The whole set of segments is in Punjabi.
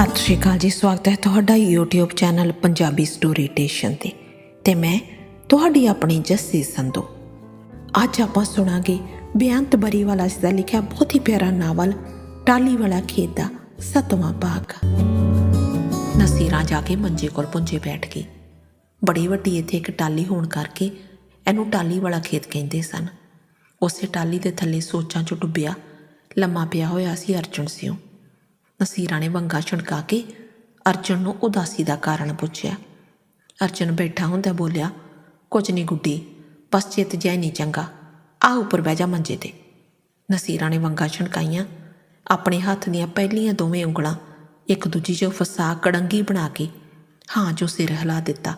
ਸਤਿ ਸ਼੍ਰੀ ਅਕਾਲ ਜੀ, ਸਵਾਗਤ ਹੈ ਤੁਹਾਡਾ YouTube channel Punjabi story station ਤੇ ਤੇ ਮੈਂ ਤੁਹਾਡੀ ਆਪਣੀ ਜੱਸੀ ਸੰਧੂ। ਅੱਜ ਆਪਾਂ ਸੁਣਾਂਗੇ ਬੇਅੰਤ ਬਰੀਵਾਲਾ ਜੀ ਦਾ ਲਿਖਿਆ ਬਹੁਤ ਹੀ ਪਿਆਰਾ ਨਾਵਲ ਟਾਲੀ ਵਾਲਾ ਖੇਤ ਦਾ ਸਤਵਾਂ ਭਾਗ ਨਸੀਰਾਂ ਜਾ ਕੇ ਮੰਜੇ ਕੋਲ ਪੁੰਜੇ ਬੈਠ ਗਈ। ਬੜੀ ਵੱਡੀ ਇੱਥੇ ਇੱਕ ਟਾਲੀ ਹੋਣ ਕਰਕੇ ਇਹਨੂੰ ਟਾਲੀ ਵਾਲਾ ਖੇਤ ਕਹਿੰਦੇ ਸਨ। ਉਸੇ ਟਾਲੀ ਦੇ ਥੱਲੇ ਸੋਚਾਂ 'ਚ ਡੁੱਬਿਆ, ਲੰਮਾ ਪਿਆ ਹੋਇਆ ਸੀ ਅਰਜੁਨ ਸਿੰਘ ਨਸੀਰਾਂ ਨੇ ਵੰਗਾ ਛਣਕਾ ਕੇ ਅਰਜਨ ਨੂੰ ਉਦਾਸੀ ਦਾ ਕਾਰਨ ਪੁੱਛਿਆ। ਅਰਜੁਨ ਬੈਠਾ ਹੁੰਦਾ ਬੋਲਿਆ ਕੁਝ ਨਹੀਂ ਗੁੱਡੀ, ਬਸ ਚਿੱਤ ਜੈ ਨਹੀਂ ਚੰਗਾ। ਆ ਉੱਪਰ ਬਹਿ ਜਾ ਮੰਜੇ ਤੇ। ਨਸੀਰਾਂ ਨੇ ਵੰਗਾ ਛਣਕਾਈਆਂ ਆਪਣੇ ਹੱਥ ਦੀਆਂ ਪਹਿਲੀਆਂ ਦੋਵੇਂ ਉਂਗਲਾਂ ਇੱਕ ਦੂਜੀ 'ਚ ਫਸਾ ਕੜੰਗੀ ਬਣਾ ਕੇ ਹਾਂ ਜੋ ਸਿਰ ਹਿਲਾ ਦਿੱਤਾ,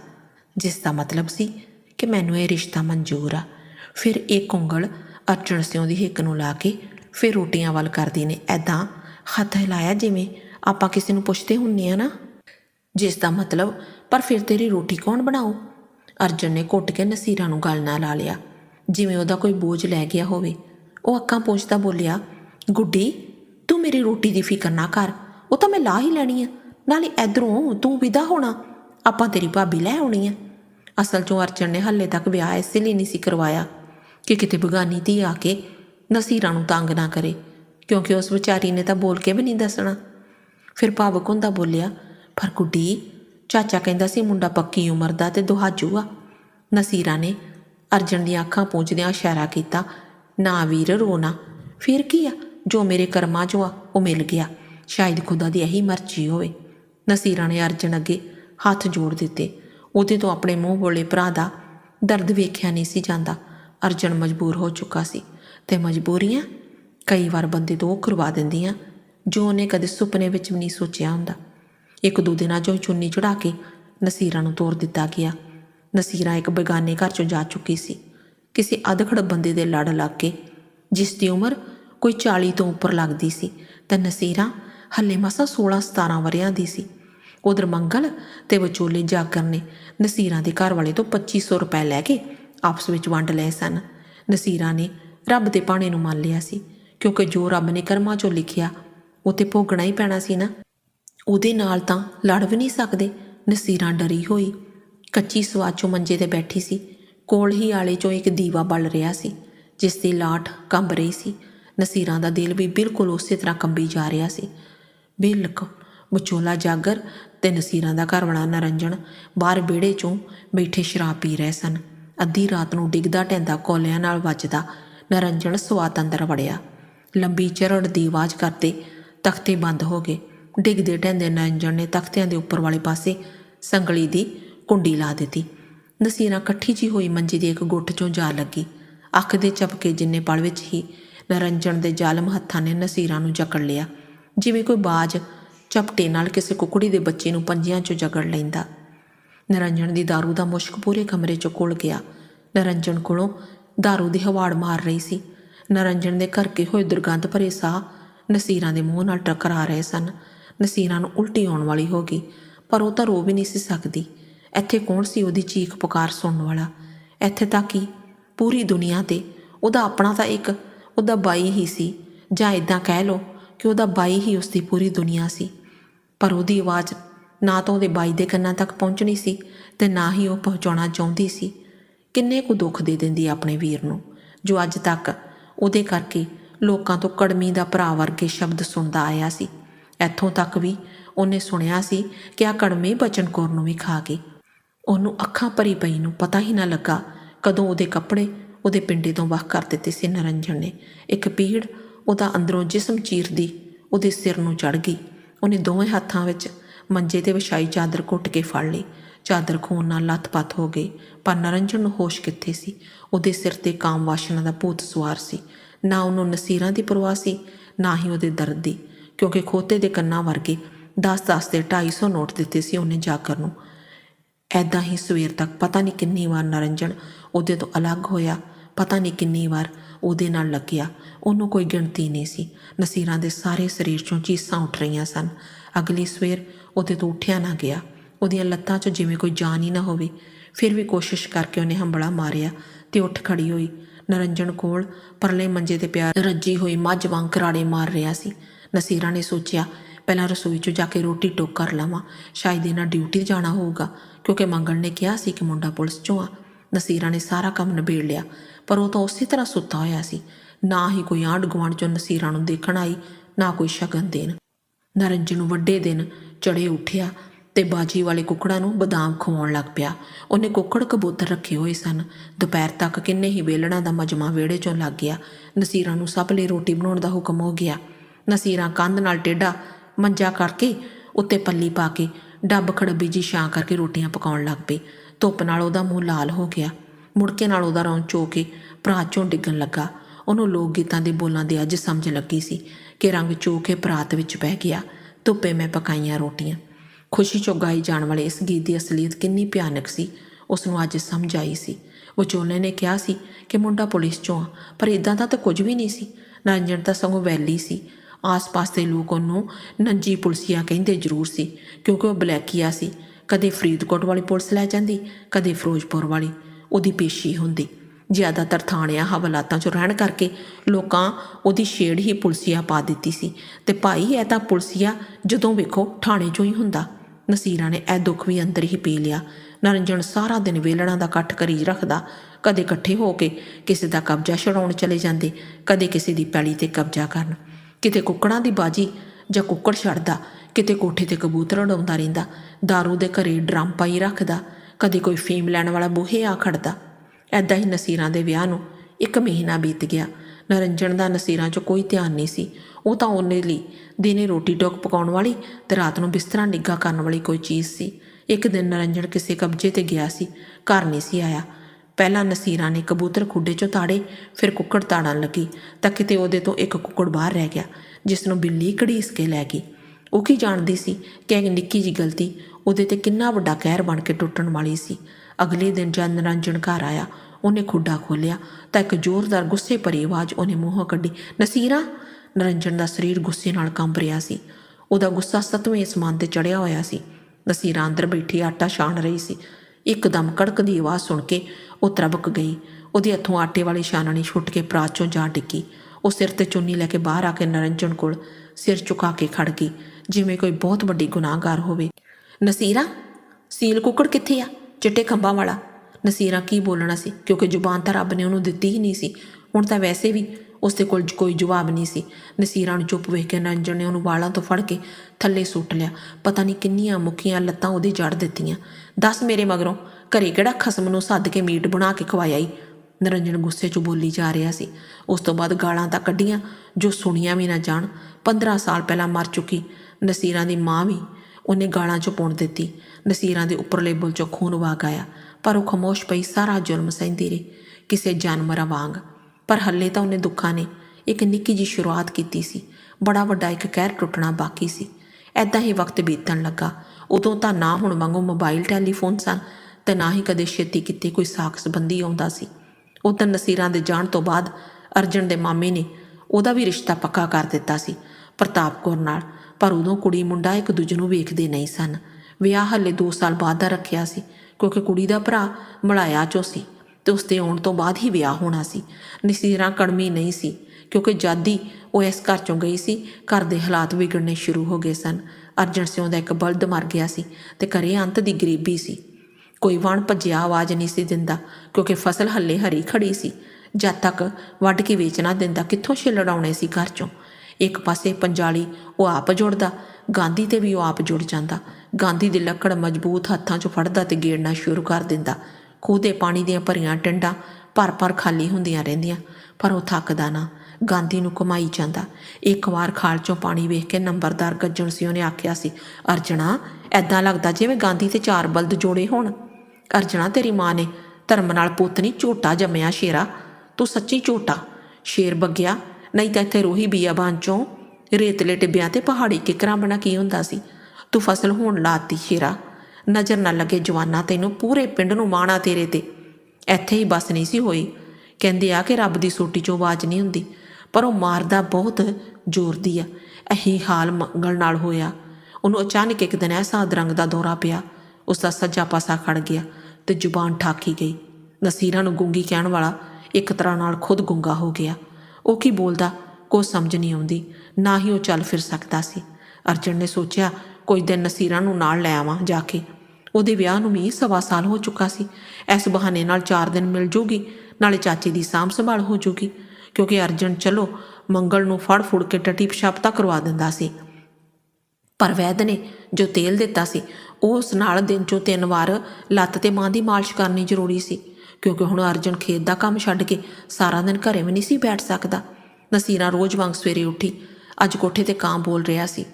ਜਿਸ ਦਾ ਮਤਲਬ ਸੀ ਕਿ ਮੈਨੂੰ ਇਹ ਰਿਸ਼ਤਾ ਮਨਜ਼ੂਰ ਆ। ਫਿਰ ਇੱਕ ਉਂਗਲ ਅਰਜਨ ਸਿਉਂ ਦੀ ਹਿੱਕ ਨੂੰ ਲਾ ਕੇ ਫਿਰ ਰੋਟੀਆਂ ਵੱਲ ਕਰਦੀ ਨੇ। ਐਦਾਂ ਹੱਥ ਹਿਲਾਇਆ ਜਿਵੇਂ ਆਪਾਂ ਕਿਸੇ ਨੂੰ ਪੁੱਛਦੇ ਹੁੰਨੇ ਆ ਨਾ। ਜਿਸ ਦਾ ਮਤਲਬ, ਪਰ ਫਿਰ ਤੇਰੀ ਰੋਟੀ ਕੌਣ ਬਣਾਊ? ਅਰਜਨ ਨੇ ਘੁੱਟ ਕੇ ਨਸੀਰਾਂ ਨੂੰ ਗਲ ਨਾਲ ਲਾ ਲਿਆ। ਜਿਵੇਂ ਉਹਦਾ ਕੋਈ ਬੋਝ ਲੈ ਗਿਆ ਹੋਵੇ। ਉਹ ਅੱਖਾਂ ਪੋਛਦਾ ਬੋਲਿਆ, ਗੁੱਡੀ, ਤੂੰ ਮੇਰੀ ਰੋਟੀ ਦੀ ਫਿਕਰ ਨਾ ਕਰ। ਉਹ ਤਾਂ ਮੈਂ ਲਾ ਹੀ ਲੈਣੀ ਆ। ਨਾਲੇ ਐਧਰੋਂ ਤੂੰ ਵਿਦਾ ਹੋਣਾ। ਆਪਾਂ ਤੇਰੀ ਭਾਬੀ ਲੈ ਆਉਣੀ ਆ। ਅਸਲ 'ਚੋਂ ਅਰਜਨ ਨੇ ਹੱਲੇ ਤੱਕ ਵਿਆਹ ਇਸੇ ਲਈ ਨਹੀਂ ਸੀ ਕਰਵਾਇਆ ਕਿ ਕਿਤੇ ਬਗਾਨੀ ਧੀ ਆ ਕੇ ਨਸੀਰਾਂ ਨੂੰ ਤੰਗ ਨਾ ਕਰੇ। ਕਿਉਂਕਿ ਉਸ ਵਿਚਾਰੀ ਨੇ ਤਾਂ ਬੋਲ ਕੇ ਵੀ ਨਹੀਂ ਦੱਸਣਾ। ਫਿਰ ਭਾਵਕ ਹੁੰਦਾ ਬੋਲਿਆ, ਪਰ ਗੁੱਡੀ, ਚਾਚਾ ਕਹਿੰਦਾ ਸੀ ਮੁੰਡਾ ਪੱਕੀ ਉਮਰ ਦਾ ਤੇ ਦੁਹਾਜੂ ਆ ਨਸੀਰਾ ਨੇ ਅਰਜਨ ਦੀਆਂ ਅੱਖਾਂ ਪੂੰਝਦਿਆਂ ਇਸ਼ਾਰਾ ਕੀਤਾ, ਨਾ ਵੀਰ ਰੋਣਾ ਫਿਰ ਕੀ ਆ? ਜੋ ਮੇਰੇ ਕਰਮਾਂ 'ਚੋਂ ਆ, ਉਹ ਮਿਲ ਗਿਆ। ਸ਼ਾਇਦ ਖੁਦਾ ਦੀ ਇਹੀ ਮਰਜ਼ੀ ਹੋਵੇ। ਨਸੀਰਾ ਨੇ ਅਰਜਨ ਅੱਗੇ ਹੱਥ ਜੋੜ ਦਿੱਤੇ। ਉਹਦੇ ਤੋਂ ਆਪਣੇ ਮੂੰਹ ਬੋਲੇ ਭਰਾ ਦਾ ਦਰਦ ਵੇਖਿਆ ਨਹੀਂ ਸੀ ਜਾਂਦਾ। ਅਰਜਨ ਮਜਬੂਰ ਹੋ ਚੁੱਕਾ ਸੀ। ਤੇ ਮਜਬੂਰੀਆਂ? ਕਈ ਵਾਰ ਬੰਦੇ ਤੋਂ ਉਹ ਕਰਵਾ ਦਿੰਦੀਆਂ, ਜੋ ਉਹਨੇ ਕਦੇ ਸੁਪਨੇ ਵਿੱਚ ਵੀ ਨਹੀਂ ਸੋਚਿਆ ਹੁੰਦਾ। ਇੱਕ ਦੋ ਦਿਨਾਂ ਜੋ ਚੁੰਨੀ ਚੜਾ ਕੇ ਨਸੀਰਾ ਨੂੰ ਤੋਰ ਦਿੱਤਾ ਗਿਆ। ਨਸੀਰਾ ਇੱਕ ਬੇਗਾਨੇ ਘਰ ਚੋਂ ਜਾ ਚੁੱਕੀ ਸੀ। ਕਿਸੇ ਅਧਖੜ ਬੰਦੇ ਦੇ ਲੜ ਲੱਗ ਕੇ, ਜਿਸ ਦੀ ਉਮਰ ਕੋਈ 40 ਤੋਂ ਉੱਪਰ ਲੱਗਦੀ ਸੀ, ਤਾਂ ਨਸੀਰਾ ਹੱਲੇ ਮਸਾਂ 16 17 ਵਰਿਆਂ ਦੀ ਸੀ। ਉਧਰ ਮੰਗਲ ਤੇ ਵਿਚੋਲੇ ਜਾਗਰ ਨੇ ਨਸੀਰਾ ਦੇ ਘਰ ਵਾਲੇ ਤੋਂ 2500 ਰੁਪਏ ਲੈ ਕੇ ਆਪਸ ਵਿੱਚ ਵੰਡ ਲਏ ਸਨ। ਨਸੀਰਾ ਨੇ ਰੱਬ ਦੇ ਪਾਣੇ ਨੂੰ ਮੰਨ ਲਿਆ ਸੀ। ਕਿਉਂਕਿ ਜੋ ਰੱਬ ਨੇ ਕਰਮਾਂ 'ਚੋਂ ਲਿਖਿਆ, ਉਹ ਤੇ ਭੋਗਣਾ ਹੀ ਪੈਣਾ ਸੀ ਨਾ। ਉਹਦੇ ਨਾਲ ਤਾਂ ਲੜ ਵੀ ਨਹੀਂ ਸਕਦੇ। ਨਸੀਰਾਂ ਡਰੀ ਹੋਈ। ਕੱਚੀ ਸਵਾਦ 'ਚੋਂ ਮੰਜੇ ਤੇ ਬੈਠੀ ਸੀ। ਕੋਲ ਹੀ ਆਲੇ 'ਚੋਂ ਇੱਕ ਦੀਵਾ ਬਲ ਰਿਹਾ ਸੀ, ਜਿਸ ਦੀ ਲਾਠ ਕੰਬ ਰਹੀ ਸੀ। ਨਸੀਰਾਂ ਦਾ ਦਿਲ ਵੀ ਬਿਲਕੁਲ ਉਸੇ ਤਰ੍ਹਾਂ ਕੰਬੀ ਜਾ ਰਿਹਾ ਸੀ। ਬਿਲਕੁਲ ਵਿਚੋਲਾ ਜਾਗਰ ਤੇ ਨਸੀਰਾਂ ਦਾ ਘਰ ਵਾਲਾ ਨਰੰਜਨ ਬਾਹਰ ਵਿਹੜੇ 'ਚੋਂ ਬੈਠੇ ਸ਼ਰਾਬ ਪੀ ਰਹੇ ਸਨ। ਅੱਧੀ ਰਾਤ ਨੂੰ ਡਿੱਗਦਾ ਟੈਂਦਾ ਕੋਲਿਆਂ ਨਾਲ ਵੱਜਦਾ। ਨਰੰਜਨ ਸਵਾਤ ਅੰਦਰ ਵੜਿਆ। ਲੰਬੀ ਚਰੜ ਦੀ ਆਵਾਜ਼ ਕਰਦੇ ਤਖਤੇ ਬੰਦ ਹੋ ਗਏ ਡਿੱਗਦੇ ਢਹਿੰਦੇ ਨਰੰਜਨ ਨੇ ਤਖਤਿਆਂ ਦੇ ਉੱਪਰ ਵਾਲੇ ਪਾਸੇ ਸੰਗਲੀ ਦੀ ਕੁੰਡੀ ਲਾ ਦਿੱਤੀ ਨਸੀਰਾਂ ਇਕੱਠੀ ਜੀ ਹੋਈ ਮੰਜੀ ਦੀ ਇੱਕ ਗੁੱਟ ਚੋਂ ਜਾ ਲੱਗੀ ਅੱਖ ਦੇ ਚਪਕੇ ਜਿੰਨੇ ਪਲ ਵਿੱਚ ਹੀ ਨਰੰਜਨ ਦੇ ਜ਼ਾਲਮ ਹੱਥਾਂ ਨੇ ਨਸੀਰਾਂ ਨੂੰ ਜਕੜ ਲਿਆ ਜਿਵੇਂ ਕੋਈ ਬਾਜ ਚਪਟੇ ਨਾਲ ਕਿਸੇ ਕੁਕੜੀ ਦੇ ਬੱਚੇ ਨੂੰ ਪੰਜਿਆਂ 'ਚੋਂ ਜਕੜ ਲੈਂਦਾ ਨਰੰਜਨ ਦੀ दारू ਦਾ ਮੁਸ਼ਕ ਪੂਰੇ ਕਮਰੇ 'ਚ ਘੁਲ ਗਿਆ ਨਰੰਜਨ ਕੋਲੋਂ दारू ਦੀ ਹਵਾੜ ਮਾਰ ਰਹੀ ਸੀ ਨਰੰਜਨ ਦੇ ਘਰ ਕੇ ਹੋਏ ਦੁਰਗੰਧ ਭਰੇ ਸਾਹ ਨਸੀਰਾਂ ਦੇ ਮੂੰਹ ਨਾਲ ਟਕਰਾ ਰਹੇ ਸਨ। ਨਸੀਰਾਂ ਨੂੰ ਉਲਟੀ ਆਉਣ ਵਾਲੀ ਹੋ ਗਈ, ਪਰ ਉਹ ਤਾਂ ਰੋ ਵੀ ਨਹੀਂ ਸੀ ਸਕਦੀ। ਇੱਥੇ ਕੌਣ ਸੀ ਉਹਦੀ ਚੀਖ ਪੁਕਾਰ ਸੁਣਨ ਵਾਲਾ? ਇੱਥੇ ਤਾਂ ਕੀ? ਪੂਰੀ ਦੁਨੀਆ ਤੇ ਉਹਦਾ ਆਪਣਾ ਤਾਂ ਇੱਕ, ਉਹਦਾ ਬਾਈ ਹੀ ਸੀ। ਜਾਂ ਇਦਾਂ ਕਹਿ ਲਓ ਕਿ ਉਹਦਾ ਬਾਈ ਹੀ ਉਸਦੀ ਪੂਰੀ ਦੁਨੀਆ ਸੀ। ਪਰ ਉਹਦੀ ਆਵਾਜ਼ ਨਾ ਤਾਂ ਉਹਦੇ ਬਾਈ ਦੇ ਕੰਨਾਂ ਤੱਕ ਪਹੁੰਚਣੀ ਸੀ ਤੇ ਨਾ ਹੀ ਉਹ ਪਹੁੰਚਾਉਣਾ ਚਾਹੁੰਦੀ ਸੀ। ਕਿੰਨੇ ਕੁ ਦੁੱਖ ਦੇ ਦਿੰਦੀ ਆਪਣੇ ਵੀਰ ਨੂੰ, ਜੋ ਅੱਜ ਤੱਕ ਉਹਦੇ ਕਰਕੇ ਲੋਕਾਂ ਤੋਂ ਕੜਮੀ ਦਾ ਭਰਾ ਵਰਗੇ ਸ਼ਬਦ ਸੁਣਦਾ ਆਇਆ ਸੀ। ਇੱਥੋਂ ਤੱਕ ਵੀ ਉਹਨੇ ਸੁਣਿਆ ਸੀ ਕਿ ਆ ਕੜਮੇ ਬਚਨ ਕੌਰ ਨੂੰ ਵੀ ਖਾ ਗਏ। ਉਹਨੂੰ ਅੱਖਾਂ ਭਰੀ ਪਈ ਨੂੰ ਪਤਾ ਹੀ ਨਾ ਲੱਗਾ ਕਦੋਂ ਉਹਦੇ ਕੱਪੜੇ ਉਹਦੇ ਪਿੰਡੇ ਤੋਂ ਵਾਹ ਕਰ ਦਿੱਤੇ ਸੀ ਨਰੰਜਨ ਨੇ। ਇੱਕ ਪੀੜ ਉਹਦਾ ਅੰਦਰੋਂ ਜਿਸਮ ਚੀਰਦੀ ਉਹਦੇ ਸਿਰ ਨੂੰ ਚੜ ਗਈ। ਉਹਨੇ ਦੋਵੇਂ ਹੱਥਾਂ ਵਿੱਚ ਮੰਜੇ ਤੇ ਵਿਛਾਈ ਚਾਦਰ ਘੁੱਟ ਕੇ ਫੜ ਲਈ। ਚਾਦਰ ਖੂਨ ਨਾਲ ਲੱਥ-ਪੱਥ ਹੋ ਗਈ। ਪਰ ਨਰੰਜਨ ਨੂੰ ਹੋਸ਼ ਕਿੱਥੇ ਸੀ? ਉਹਦੇ ਸਿਰ ਤੇ ਕਾਮ ਵਾਸ਼ਨਾ ਦਾ ਭੂਤ ਸਵਾਰ ਸੀ। ਨਾ ਉਹਨੂੰ ਨਸੀਰਾਂ ਦੀ ਪਰਵਾਹ ਸੀ, ਨਾ ਹੀ ਉਹਦੇ ਦਰਦ ਦੀ। ਕਿਉਂਕਿ ਖੋਤੇ ਦੇ ਕੰਨਾਂ ਵਰਗੇ 10-10 ਦੇ 250 ਨੋਟ ਦਿੱਤੇ ਸੀ ਉਹਨੇ ਜਾਕਰ ਨੂੰ। ਐਦਾਂ ਹੀ ਸਵੇਰ ਤੱਕ ਪਤਾ ਨਹੀਂ ਕਿੰਨੀ ਵਾਰ ਨਰੰਜਨ ਉਹਦੇ ਤੋਂ ਅਲੱਗ ਹੋਇਆ, ਪਤਾ ਨਹੀਂ ਕਿੰਨੀ ਵਾਰ ਉਹਦੇ ਨਾਲ ਲੱਗਿਆ। ਉਹਨੂੰ ਕੋਈ ਗਿਣਤੀ ਨਹੀਂ ਸੀ। ਨਸੀਰਾਂ ਦੇ ਸਾਰੇ ਸਰੀਰ ਚੋਂ ਚੀਸਾਂ ਉੱਠ ਰਹੀਆਂ ਸਨ। ਅਗਲੀ ਸਵੇਰ ਉਹਦੇ ਤੋਂ ਉੱਠਿਆ ਨਾ ਗਿਆ। ਉਹਦੀਆਂ ਲੱਤਾਂ 'ਚ ਜਿਵੇਂ ਕੋਈ ਜਾਨ ਹੀ ਨਾ ਹੋਵੇ। ਫਿਰ ਵੀ ਕੋਸ਼ਿਸ਼ ਕਰਕੇ ਉਹਨੇ ਹੰਬੜਾ ਮਾਰਿਆ ਤੇ ਉੱਠ ਖੜੀ ਹੋਈ। ਨਰੰਜਨ ਕੋਲ ਪਰਲੇ ਮੰਜੇ ਤੇ ਪਿਆ ਰੱਜੀ ਹੋਈ ਮੱਝ ਵਾਂਗ ਕਰਾੜੇ ਮਾਰ ਰਿਹਾ ਸੀ। ਨਸੀਰਾਂ ਨੇ ਸੋਚਿਆ, ਪਹਿਲਾਂ ਰਸੋਈ 'ਚ ਜਾ ਕੇ ਰੋਟੀ ਟੋਕ ਕਰ ਲਵਾਂ। ਸ਼ਾਇਦ ਇਹਨਾਂ ਡਿਊਟੀ ਜਾਣਾ ਹੋਊਗਾ, ਕਿਉਂਕਿ ਮੰਗਣ ਨੇ ਕਿਹਾ ਸੀ ਕਿ ਮੁੰਡਾ ਪੁਲਿਸ 'ਚੋਂ ਆ। ਨਸੀਰਾ ਨੇ ਸਾਰਾ ਕੰਮ ਨਿਬੇੜ ਲਿਆ, ਪਰ ਉਹ ਤਾਂ ਉਸੇ ਤਰ੍ਹਾਂ ਸੁੱਤਾ ਹੋਇਆ ਸੀ। ਨਾ ਹੀ ਕੋਈ ਆਂਢ ਗੁਆਂਢ 'ਚੋਂ ਨਸੀਰਾ ਨੂੰ ਦੇਖਣ ਆਈ, ਨਾ ਕੋਈ ਸ਼ਗਨ ਦੇਣ। ਨਰੰਜਨ ਨੂੰ ਵੱਡੇ ਦਿਨ ਚੜੇ ਉੱਠਿਆ। ਤੇ ਬਾਜੀ ਵਾਲੇ ਕੁੱਕੜਾਂ ਨੂੰ ਬਦਾਮ ਖਵਾਉਣ ਲੱਗ ਪਿਆ। ਉਹਨੇ ਕੁੱਕੜ ਕਬੂਤਰ ਰੱਖੇ ਹੋਏ ਸਨ। ਦੁਪਹਿਰ ਤੱਕ ਕਿੰਨੇ ਹੀ ਵੇਲਣਾ ਦਾ ਮਜਮਾ ਵਿਹੜੇ 'ਚੋਂ ਲੱਗ ਗਿਆ। ਨਸੀਰਾਂ ਨੂੰ ਸਭ ਲਈ ਰੋਟੀ ਬਣਾਉਣ ਦਾ ਹੁਕਮ ਹੋ ਗਿਆ। ਨਸੀਰਾਂ ਕੰਧ ਨਾਲ ਟੇਢਾ ਮੰਜਾ ਕਰਕੇ ਉੱਤੇ ਪੱਲੀ ਪਾ ਕੇ ਡੱਬ ਖੜੱਬੀ ਜੀ ਛਾਂ ਕਰਕੇ ਰੋਟੀਆਂ ਪਕਾਉਣ ਲੱਗ ਪਈ ਧੁੱਪ ਨਾਲ ਉਹਦਾ ਮੂੰਹ ਲਾਲ ਹੋ ਗਿਆ। ਮੁੜਕੇ ਨਾਲ ਉਹਦਾ ਰੌਂ ਚੋ ਕੇ ਭਰਾ ਚੋਂ ਡਿੱਗਣ ਲੱਗਾ। ਉਹਨੂੰ ਲੋਕ ਗੀਤਾਂ ਦੇ ਬੋਲਾਂ ਦੇ ਅੱਜ ਸਮਝ ਲੱਗੀ ਸੀ ਕਿ ਰੰਗ ਚੋ ਕੇ ਭਰਾਤ ਵਿੱਚ ਬਹਿ ਗਿਆ। ਧੁੱਪੇ ਮੈਂ ਪਕਾਈਆਂ ਰੋਟੀਆਂ। ਖੁਸ਼ੀ ਚੋਂ ਗਾਈ ਜਾਣ ਵਾਲੇ ਇਸ ਗੀਤ ਦੀ ਅਸਲੀਅਤ ਕਿੰਨੀ ਭਿਆਨਕ ਸੀ, ਉਸ ਨੂੰ ਅੱਜ ਸਮਝ ਆਈ ਸੀ। ਵਿਚੋਲੇ ਨੇ ਕਿਹਾ ਸੀ ਕਿ ਮੁੰਡਾ ਪੁਲਿਸ ਚੋਂ ਆ, ਪਰ ਇਦਾਂ ਦਾ ਤਾਂ ਕੁਝ ਵੀ ਨਹੀਂ ਸੀ। ਨਰੰਜਨ ਤਾਂ ਸਗੋਂ ਵੈਲੀ ਸੀ। ਆਸ-ਪਾਸ ਦੇ ਲੋਕ ਉਹਨੂੰ ਨੰਜੀ ਪੁਲਸੀਆ ਕਹਿੰਦੇ ਜ਼ਰੂਰ ਸੀ, ਕਿਉਂਕਿ ਉਹ ਬਲੈਕੀਆ ਸੀ। ਕਦੇ ਫਰੀਦਕੋਟ ਵਾਲੀ ਪੁਲਿਸ ਲੈ ਜਾਂਦੀ, ਕਦੇ ਫਿਰੋਜ਼ਪੁਰ ਵਾਲੀ। ਉਹਦੀ ਪੇਸ਼ੀ ਹੁੰਦੀ। ਜ਼ਿਆਦਾਤਰ ਥਾਣਿਆਂ ਹਵਾਲਾਤਾਂ 'ਚ ਰਹਿਣ ਕਰਕੇ ਲੋਕਾਂ ਉਹਦੀ ਛੇੜ ਹੀ ਪੁਲਸੀਆ ਪਾ ਦਿੱਤੀ ਸੀ। ਤੇ ਭਾਈ, ਇਹ ਤਾਂ ਪੁਲਸੀਆ ਜਦੋਂ ਵੇਖੋ ਥਾਣੇ 'ਚੋਂ ਹੀ ਹੁੰਦਾ। ਨਸੀਰਾ ਨੇ ਇਹ ਦੁੱਖ ਵੀ ਅੰਦਰ ਹੀ ਪੀ ਲਿਆ। ਨਰੰਜਨ ਸਾਰਾ ਦਿਨ ਵੇਲਣਾ ਦਾ ਇਕੱਠ ਕਰੀ ਰੱਖਦਾ। ਕਦੇ ਇਕੱਠੇ ਹੋ ਕੇ ਕਿਸੇ ਦਾ ਕਬਜ਼ਾ ਛਡਾਉਣ ਚਲੇ ਜਾਂਦੇ, ਕਦੇ ਕਿਸੇ ਦੀ ਪੈਲੀ ਤੇ ਕਬਜ਼ਾ ਕਰਨ। ਕਿਤੇ ਕੁੱਕੜਾਂ ਦੀ ਬਾਜੀ ਜਾਂ ਕੁੱਕੜ ਛੱਡਦਾ, ਕਿਤੇ ਕੋਠੇ ਤੇ ਕਬੂਤਰ ਉਡਾਉਂਦਾ ਰਹਿੰਦਾ दारू ਦੇ ਘਰੇ ਡਰਮ ਪਾਈ ਰੱਖਦਾ, ਕਦੇ ਕੋਈ ਫੀਮ ਲੈਣ ਵਾਲਾ ਬੂਹੇ ਆ ਖੜਦਾ। ਐਦਾਂ ਹੀ ਨਸੀਰਾਂ ਦੇ ਵਿਆਹ ਨੂੰ ਇੱਕ ਮਹੀਨਾ ਬੀਤ ਗਿਆ। ਨਰੰਜਨ ਦਾ ਨਸੀਰਾਂ 'ਚ ਕੋਈ ਧਿਆਨ ਨਹੀਂ ਸੀ। ਉਹ ਤਾਂ ਉਹਨੇ ਲਈ ਦਿਨੇ ਰੋਟੀ ਟੋਕ ਪਕਾਉਣ ਵਾਲੀ ਤੇ ਰਾਤ ਨੂੰ ਬਿਸਤਰਾ ਨਿੱਘਾ ਕਰਨ ਵਾਲੀ ਕੋਈ ਚੀਜ਼ ਸੀ। ਇੱਕ ਦਿਨ ਨਰੰਜਨ ਕਿਸੇ ਕਬਜ਼ੇ ਤੇ ਗਿਆ ਸੀ। ਘਰ ਨਹੀਂ ਸੀ ਆਇਆ। ਪਹਿਲਾਂ ਨਸੀਰਾਂ ਨੇ ਕਬੂਤਰ ਖੁੱਡੇ 'ਚੋਂ ਤਾੜੇ, ਫਿਰ ਕੁੱਕੜ ਤਾੜਨ ਲੱਗੀ। ਤਾਂ ਕਿਤੇ ਉਹਦੇ ਤੋਂ ਇੱਕ ਕੁੱਕੜ ਬਾਹਰ ਰਹਿ ਗਿਆ, ਜਿਸ ਨੂੰ ਬਿੱਲੀ ਘੜੀਸ ਕੇ ਲੈ ਗਈ। ਉਹ ਕੀ ਜਾਣਦੀ ਸੀ ਕਿ ਇਹ ਨਿੱਕੀ ਜੀ ਗਲਤੀ ਉਹਦੇ ਤੇ ਕਿੰਨਾ ਵੱਡਾ ਕਹਿਰ ਬਣ ਕੇ ਟੁੱਟਣ ਵਾਲੀ ਸੀ। ਅਗਲੇ ਦਿਨ ਜਦ ਨਰੰਜਨ ਘਰ ਆਇਆ, ਉਹਨੇ ਖੁੱਡਾ ਖੋਲਿਆ ਤਾਂ ਇੱਕ ਜ਼ੋਰਦਾਰ ਗੁੱਸੇ ਭਰੀ ਆਵਾਜ਼ ਉਹਨੇ ਮੂੰਹੋਂ ਕੱਢੀ, ਨਸੀਰਾ ਨਰੰਜਨ ਦਾ ਸਰੀਰ ਗੁੱਸੇ ਨਾਲ ਕੰਬ ਰਿਹਾ ਸੀ। ਉਹਦਾ ਗੁੱਸਾ ਸਤਵੇਂ ਅਸਮਾਨ ਤੇ ਚੜਿਆ ਹੋਇਆ ਸੀ। ਨਸੀਰਾ ਅੰਦਰ ਬੈਠੀ ਆਟਾ ਛਾਣ ਰਹੀ ਸੀ। ਇੱਕਦਮ ਕੜਕਦੀ ਆਵਾਜ਼ ਸੁਣ ਕੇ ਉਹ ਤਰਬਕ ਗਈ। ਉਹਦੇ ਹੱਥੋਂ ਆਟੇ ਵਾਲੀ ਛਾਨਣੀ ਛੁੱਟ ਕੇ ਪ੍ਰਾਤ ਚੋਂ ਜਾ ਡਿੱਗੀ। ਉਹ ਸਿਰ ਤੇ ਚੁੰਨੀ ਲੈ ਕੇ ਬਾਹਰ ਆ ਕੇ ਨਰੰਜਨ ਕੋਲ ਸਿਰ ਝੁਕਾ ਕੇ ਖੜ ਗਈ। ਜਿਵੇਂ ਕੋਈ ਬਹੁਤ ਵੱਡੀ ਗੁਨਾਹਗਾਰ ਹੋਵੇ। ਨਸੀਰਾ? ਸੀਲ ਕੁੱਕੜ ਕਿੱਥੇ ਆ? ਚਿੱਟੇ ਖੰਭਾਂ ਵਾਲਾ। ਨਸੀਰਾ ਕੀ ਬੋਲਣਾ ਸੀ? ਕਿਉਂਕਿ ਜ਼ੁਬਾਨ ਤਾਂ ਰੱਬ ਨੇ ਉਹਨੂੰ ਦਿੱਤੀ ਹੀ ਨਹੀਂ ਸੀ। ਹੁਣ ਤਾਂ ਵੈਸੇ ਵੀ ਉਸਦੇ ਕੋਲ ਕੋਈ ਜਵਾਬ ਨਹੀਂ ਸੀ। ਨਸੀਰਾਂ ਨੂੰ ਚੁੱਪ ਵੇਖ ਕੇ ਨੰਜਨ ਨੇ ਉਹਨੂੰ ਵਾਲਾਂ ਤੋਂ ਫੜ ਕੇ ਥੱਲੇ ਸੁੱਟ ਲਿਆ। ਪਤਾ ਨਹੀਂ ਕਿੰਨੀਆਂ ਮੁੱਕੀਆਂ ਲੱਤਾਂ ਉਹਦੀ ਜੜ ਦਿੱਤੀਆਂ। ਦੱਸ ਮੇਰੇ ਮਗਰੋਂ, ਘਰੇ ਕਿਹੜਾ ਖਸਮ ਨੂੰ ਸੱਦ ਕੇ ਮੀਟ ਬਣਾ ਕੇ ਖਵਾਇਆ ਈ ਨਰੰਜਨ ਗੁੱਸੇ 'ਚ ਬੋਲੀ ਜਾ ਰਿਹਾ ਸੀ। ਉਸ ਤੋਂ ਬਾਅਦ ਗਾਲਾਂ ਤਾਂ ਕੱਢੀਆਂ, ਜੋ ਸੁਣੀਆਂ ਵੀ ਨਾ ਜਾਣ। 15 ਸਾਲ ਪਹਿਲਾਂ ਮਰ ਚੁੱਕੀ ਨਸੀਰਾਂ ਦੀ ਮਾਂ ਵੀ ਉਹਨੇ ਗਾਲਾਂ 'ਚ ਪੁਣ ਦਿੱਤੀ। ਨਸੀਰਾਂ ਦੇ ਉੱਪਰਲੇ ਬੁੱਲ 'ਚੋਂ ਖੂਨ ਵਗ ਆਇਆ, ਪਰ ਉਹ ਖਮੋਸ਼ ਪਈ, ਸਾਰਾ ਜ਼ੁਲਮ ਸਹਿੰਦੀ ਰਹੀ, ਕਿਸੇ ਜਾਨਵਰਾਂ ਵਾਂਗ। ਪਰ ਹੱਲੇ ਤਾਂ ਉਹਨੇ ਦੁੱਖਾਂ ਨੇ ਇੱਕ ਨਿੱਕੀ ਜੀ ਸ਼ੁਰੂਆਤ ਕੀਤੀ ਸੀ। ਬੜਾ ਵੱਡਾ ਇੱਕ ਕਹਿਰ ਟੁੱਟਣਾ ਬਾਕੀ ਸੀ। ਐਦਾਂ ਹੀ ਵਕਤ ਬੀਤਣ ਲੱਗਾ। ਉਦੋਂ ਤਾਂ ਨਾ ਹੁਣ ਵਾਂਗੂ ਮੋਬਾਈਲ, ਟੈਲੀਫੋਨ ਸਨ ਤੇ ਨਾ ਹੀ ਕਦੇ ਛੇਤੀ ਕਿਤੇ ਕੋਈ ਸਾਖ ਸੰਬੰਧੀ ਆਉਂਦਾ ਸੀ। ਉਦੋਂ ਨਸੀਰਾਂ ਦੇ ਜਾਣ ਤੋਂ ਬਾਅਦ ਅਰਜਨ ਦੇ ਮਾਮੇ ਨੇ ਉਹਦਾ ਵੀ ਰਿਸ਼ਤਾ ਪੱਕਾ ਕਰ ਦਿੱਤਾ ਸੀ ਪ੍ਰਤਾਪ ਕੌਰ ਨਾਲ। ਪਰ ਉਦੋਂ ਕੁੜੀ, ਮੁੰਡਾ ਇੱਕ ਦੂਜੇ ਨੂੰ ਵੇਖਦੇ ਨਹੀਂ ਸਨ। ਵਿਆਹ ਹੱਲੇ 2 ਸਾਲ ਬਾਅਦ ਦਾ ਰੱਖਿਆ ਸੀ, ਕਿਉਂਕਿ ਕੁੜੀ ਦਾ ਭਰਾ ਮਲਾਇਆ ਚੋਂ ਸੀ। ਤੇ ਉਸ ਦੇ ਆਉਣ ਤੋਂ ਬਾਅਦ ਹੀ ਵਿਆਹ ਹੋਣਾ ਸੀ। ਨਸੀਰਾਂ ਕੜਮੀ ਨਹੀਂ ਸੀ, ਕਿਉਂਕਿ ਜਾਦੀ ਉਹ ਇਸ ਘਰ ਚੋਂ ਗਈ ਸੀ। ਘਰ ਦੇ ਹਾਲਾਤ ਵਿਗੜਨੇ ਸ਼ੁਰੂ ਹੋ ਗਏ ਸਨ। ਅਰਜਨ ਸਿਉਂ ਦਾ ਇੱਕ ਬਲਦ ਮਰ ਗਿਆ ਸੀ ਤੇ ਘਰੇ ਅੰਤ ਦੀ ਗਰੀਬੀ ਸੀ। ਕੋਈ ਵਣ ਭੱਜਿਆ ਆਵਾਜ਼ ਨਹੀਂ ਸੀ ਦਿੰਦਾ, ਕਿਉਂਕਿ ਫਸਲ ਹੱਲੇ ਹਰੀ ਖੜੀ ਸੀ। ਜਦ ਤੱਕ ਵੱਢ ਕੇ ਵੇਚਣਾ ਦਿੰਦਾ, ਕਿੱਥੋਂ ਛਿੱਲੜ ਆਉਣੇ ਸੀ ਘਰ ਚੋਂ? ਇੱਕ ਪਾਸੇ ਪੰਜਾਲੀ ਉਹ ਆਪ ਜੁੜਦਾ, ਗਾਂਧੀ ਤੇ ਵੀ ਉਹ ਆਪ ਜੁੜ ਜਾਂਦਾ। ਗਾਂਧੀ ਦੀ ਲੱਕੜ ਮਜ਼ਬੂਤ ਹੱਥਾਂ 'ਚ ਫੜਦਾ ਤੇ ਗੇੜਨਾ ਸ਼ੁਰੂ ਕਰ ਦਿੰਦਾ। ਖੂਹ ਦੇ ਪਾਣੀ ਦੀਆਂ ਭਰੀਆਂ ਟੰਡਾਂ ਭਰ-ਭਰ ਖਾਲੀ ਹੁੰਦੀਆਂ ਰਹਿੰਦੀਆਂ, ਪਰ ਉਹ ਥੱਕਦਾ ਨਾ। ਗਾਂਧੀ ਨੂੰ ਕਮਾਈ ਜਾਂਦਾ। ਇੱਕ ਵਾਰ ਖਾਲ 'ਚੋਂ ਪਾਣੀ ਵੇਖ ਕੇ ਨੰਬਰਦਾਰ ਗੱਜਣ ਸੀ, ਉਹਨੇ ਆਖਿਆ ਸੀ, ਅਰਜਣਾ ਐਦਾਂ ਲੱਗਦਾ ਜਿਵੇਂ ਗਾਂਧੀ ਤੇ ਚਾਰ ਬਲਦ ਜੋੜੇ ਹੋਣ। ਅਰਜਣਾ, ਤੇਰੀ ਮਾਂ ਨੇ ਧਰਮ ਨਾਲ ਪੁੱਤ ਨਹੀਂ ਝੋਟਾ ਜੰਮਿਆ ਸ਼ੇਰਾ। ਤੂੰ ਸੱਚੀ ਝੋਟਾ। ਸ਼ੇਰ ਬੱਗਿਆ, ਨਹੀਂ ਤਾਂ ਇੱਥੇ ਰੋਹੀ ਬੀਆਬਾਨ ਚੋਂ ਰੇਤਲੇ ਟਿੱਬਿਆਂ ਤੇ ਪਹਾੜੀ ਕਿਕਰਾਂ ਬਣਾ ਕੀ ਹੁੰਦਾ ਸੀ? ਤੂੰ ਫਸਲ ਹੋਣ ਲਾਤੀ, ਸ਼ੇਰਾ। ਨਜ਼ਰ ਨਾ ਲੱਗੇ ਜਵਾਨਾ, ਤੈਨੂੰ ਪੂਰੇ ਪਿੰਡ ਨੂੰ ਮਾਣਾ ਤੇਰੇ ਤੇ। ਇੱਥੇ ਹੀ ਬਸ ਨਹੀਂ ਸੀ ਹੋਈ। ਕਹਿੰਦੇ ਆ ਕਿ ਰੱਬ ਦੀ ਸੋਟੀ ਚੋਂ ਆਵਾਜ਼ ਨਹੀਂ ਹੁੰਦੀ, ਪਰ ਉਹ ਮਾਰਦਾ ਬਹੁਤ ਜ਼ੋਰ ਦੀ ਆ। ਇਹੀ ਹਾਲ ਮੰਗਲ ਨਾਲ ਹੋਇਆ। ਉਹਨੂੰ ਅਚਾਨਕ ਇੱਕ ਦਿਨ ਐਸਾ ਦਰੰਗ ਦਾ ਦੌਰਾ ਪਿਆ। ਉਸ ਦਾ ਸੱਜਾ ਪਾਸਾ ਖੜ ਗਿਆ ਤੇ ਜ਼ੁਬਾਨ ਠਾਕੀ ਗਈ। ਨਸੀਰਾਂ ਨੂੰ ਗੁੰਗੀ ਕਹਿਣ ਵਾਲਾ ਇੱਕ ਤਰ੍ਹਾਂ ਨਾਲ ਖੁਦ ਗੁੰਗਾ ਹੋ ਗਿਆ। ਉਹ ਕੀ ਬੋਲਦਾ, ਕੋਈ ਸਮਝ ਨਹੀਂ ਆਉਂਦੀ। ਨਾ ਹੀ ਉਹ ਚੱਲ ਫਿਰ ਸਕਦਾ ਸੀ। ਅਰਜਨ ਨੇ ਸੋਚਿਆ, ਕੋਈ ਦਿਨ ਨਸੀਰਾਂ ਨੂੰ ਨਾਲ ਲੈ ਆਵਾਂ ਜਾ ਕੇ। ਉਹਦੇ ਵਿਆਹ ਨੂੰ ਵੀ ਸਵਾ ਸਾਲ ਹੋ ਚੁੱਕਾ ਸੀ। ਇਸ ਬਹਾਨੇ ਨਾਲ 4 ਦਿਨ ਮਿਲ ਜੂਗੀ, ਨਾਲੇ ਚਾਚੇ ਦੀ ਸਾਂਭ ਸੰਭਾਲ ਹੋ ਜੂਗੀ, ਕਿਉਂਕਿ ਅਰਜਨ ਚਲੋ ਮੰਗਲ ਨੂੰ ਫੜ ਫੁੜ ਕੇ ਟੱਟੀ ਪਿਸ਼ਾਬ ਤਾਂ ਕਰਵਾ ਦਿੰਦਾ ਸੀ। ਪਰ ਵੈਦ ਨੇ ਜੋ ਤੇਲ ਦਿੱਤਾ ਸੀ ਉਸ ਨਾਲ ਦਿਨ ਚੋਂ ਤਿੰਨ ਵਾਰ ਲੱਤ ਤੇ ਮਾਂ ਦੀ ਮਾਲਿਸ਼ ਕਰਨੀ ਜ਼ਰੂਰੀ ਸੀ, ਕਿਉਂਕਿ ਹੁਣ ਅਰਜਨ ਖੇਤ ਦਾ ਕੰਮ ਛੱਡ ਕੇ ਸਾਰਾ ਦਿਨ ਘਰੇ ਵੀ ਨਹੀਂ ਸੀ ਬੈਠ ਸਕਦਾ। ਨਸੀਰਾ ਰੋਜ਼ ਵਾਂਗ ਸਵੇਰੇ ਉੱਠੀ, ਅੱਜ ਕੋਠੇ ਤੇ ਕਾਂ ਬੋਲ ਰਿਹਾ ਸੀ।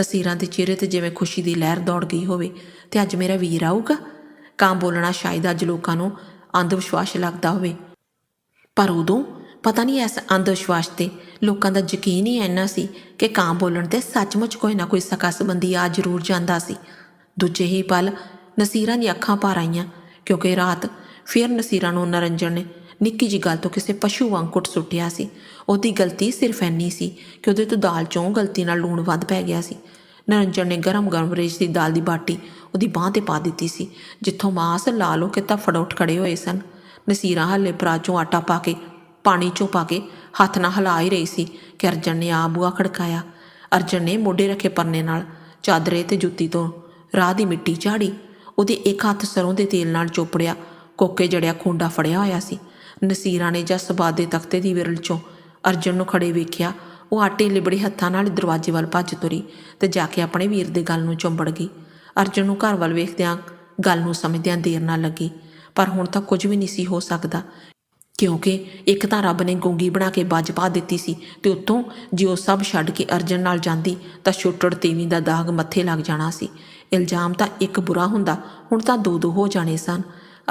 ਨਸੀਰਾਂ ਦੇ ਚਿਹਰੇ ਤੇ ਜਿਵੇਂ ਖੁਸ਼ੀ ਦੀ ਲਹਿਰ ਦੌੜ ਗਈ ਹੋਵੇ ਤੇ ਅੱਜ ਮੇਰਾ ਵੀਰ ਆਊਗਾ। ਕਾਂ ਬੋਲਣਾ ਸ਼ਾਇਦ ਅੱਜ ਲੋਕਾਂ ਨੂੰ ਅੰਧ ਵਿਸ਼ਵਾਸ ਲੱਗਦਾ ਹੋਵੇ। ਪਰ ਉਦੋਂ ਪਤਾ ਨਹੀਂ ਇਸ ਅੰਧ ਵਿਸ਼ਵਾਸ ਤੇ ਲੋਕਾਂ ਦਾ ਯਕੀਨ ਹੀ ਇੰਨਾ ਸੀ ਕਿ ਕਾਂ ਬੋਲਣ ਤੇ ਸੱਚਮੁੱਚ ਕੋਈ ਨਾ ਕੋਈ ਸਕਾ ਸੰਬੰਧੀ ਆ ਜ਼ਰੂਰ ਜਾਂਦਾ ਸੀ। ਦੂਜੇ ਹੀ ਪਲ ਨਸੀਰਾਂ ਦੀਆਂ ਅੱਖਾਂ ਭਰ ਆਈਆਂ ਕਿਉਂਕਿ ਰਾਤ ਫਿਰ ਨਸੀਰਾਂ ਨੂੰ ਨਰੰਜਨ ਨੇ ਨਿੱਕੀ ਜੀ ਗੱਲ ਤੋਂ ਕਿਸੇ ਪਸ਼ੂ ਵਾਂਗ ਕੁੱਟ ਸੁੱਟਿਆ ਸੀ। ਉਹਦੀ ਗਲਤੀ ਸਿਰਫ ਇੰਨੀ ਸੀ ਕਿ ਉਹਦੇ ਤੋਂ ਦਾਲ ਚੋਂ ਗਲਤੀ ਨਾਲ ਲੂਣ ਵੱਧ ਪੈ ਗਿਆ ਸੀ। ਨਰੰਜਨ ਨੇ ਗਰਮ ਗਰਮ ਰੇਜ ਦੀ ਦਾਲ ਦੀ ਬਾਟੀ ਉਹਦੀ ਬਾਹ ਤੇ ਪਾ ਦਿੱਤੀ ਸੀ, ਜਿੱਥੋਂ ਮਾਸ ਲਾਲ ਹੋ ਕੇ ਤਫੜ ਉੱਠ ਖੜੇ ਹੋਏ ਸਨ। ਨਸੀਰਾਂ ਹੱਲੇ ਪਰਾਚੋਂ ਆਟਾ ਪਾ ਕੇ, ਪਾਣੀ ਚੋਂ ਪਾ ਕੇ ਹੱਥ ਨਾਲ ਹਿਲਾ ਹੀ ਰਹੀ ਸੀ ਕਿ ਅਰਜਨ ਨੇ ਆ ਬੂਆ ਖੜਕਾਇਆ। ਅਰਜਨ ਨੇ ਮੋਢੇ ਰੱਖੇ ਪਰਨੇ ਨਾਲ, ਚਾਦਰੇ ਤੇ ਜੁੱਤੀ ਤੋਂ ਰਾਹ ਦੀ ਮਿੱਟੀ ਝਾੜੀ। ਉਹਦੇ ਇੱਕ ਹੱਥ ਸਰੋਂ ਦੇ ਤੇਲ ਨਾਲ ਚੋਪੜਿਆ, ਕੋਕੇ ਜੜਿਆ ਖੁੰਡਾ ਫੜਿਆ ਹੋਇਆ ਸੀ। ਨਸੀਰਾਂ ਨੇ ਜਸਬਾਦ ਦੇ ਤਖਤੇ ਦੀ ਵਿਰਲ ਚੋਂ ਅਰਜਨ ਨੂੰ ਖੜੇ ਵੇਖਿਆ। ਉਹ ਆਟੇ ਲਿਬੜੇ ਹੱਥਾਂ ਨਾਲ ਦਰਵਾਜ਼ੇ ਵੱਲ ਭੱਜ ਤੁਰੀ ਤੇ ਜਾ ਕੇ ਆਪਣੇ ਵੀਰ ਦੇ ਗਲ ਨੂੰ ਚੁੰਬੜ ਗਈ। ਅਰਜਨ ਨੂੰ ਘਰ ਵੱਲ ਵੇਖਦਿਆਂ ਗੱਲ ਨੂੰ ਸਮਝਦਿਆਂ ਦੇਰ ਨਾ ਲੱਗੀ, ਪਰ ਹੁਣ ਤਾਂ ਕੁਝ ਵੀ ਨਹੀਂ ਸੀ ਹੋ ਸਕਦਾ। ਕਿਉਂਕਿ ਇੱਕ ਤਾਂ ਰੱਬ ਨੇ ਗੂੰਗੀ ਬਣਾ ਕੇ ਬੱਜ ਪਾ ਦਿੱਤੀ ਸੀ ਤੇ ਉੱਤੋਂ ਜੇ ਉਹ ਸਭ ਛੱਡ ਕੇ ਅਰਜਨ ਨਾਲ ਜਾਂਦੀ ਤਾਂ ਛੁੱਟੜ ਤੀਵੀਂ ਦਾ ਦਾਗ ਮੱਥੇ ਲੱਗ ਜਾਣਾ ਸੀ। ਇਲਜ਼ਾਮ ਤਾਂ ਇੱਕ ਬੁਰਾ ਹੁੰਦਾ, ਹੁਣ ਤਾਂ ਦੋ ਦੋ ਹੋ ਜਾਣੇ ਸਨ।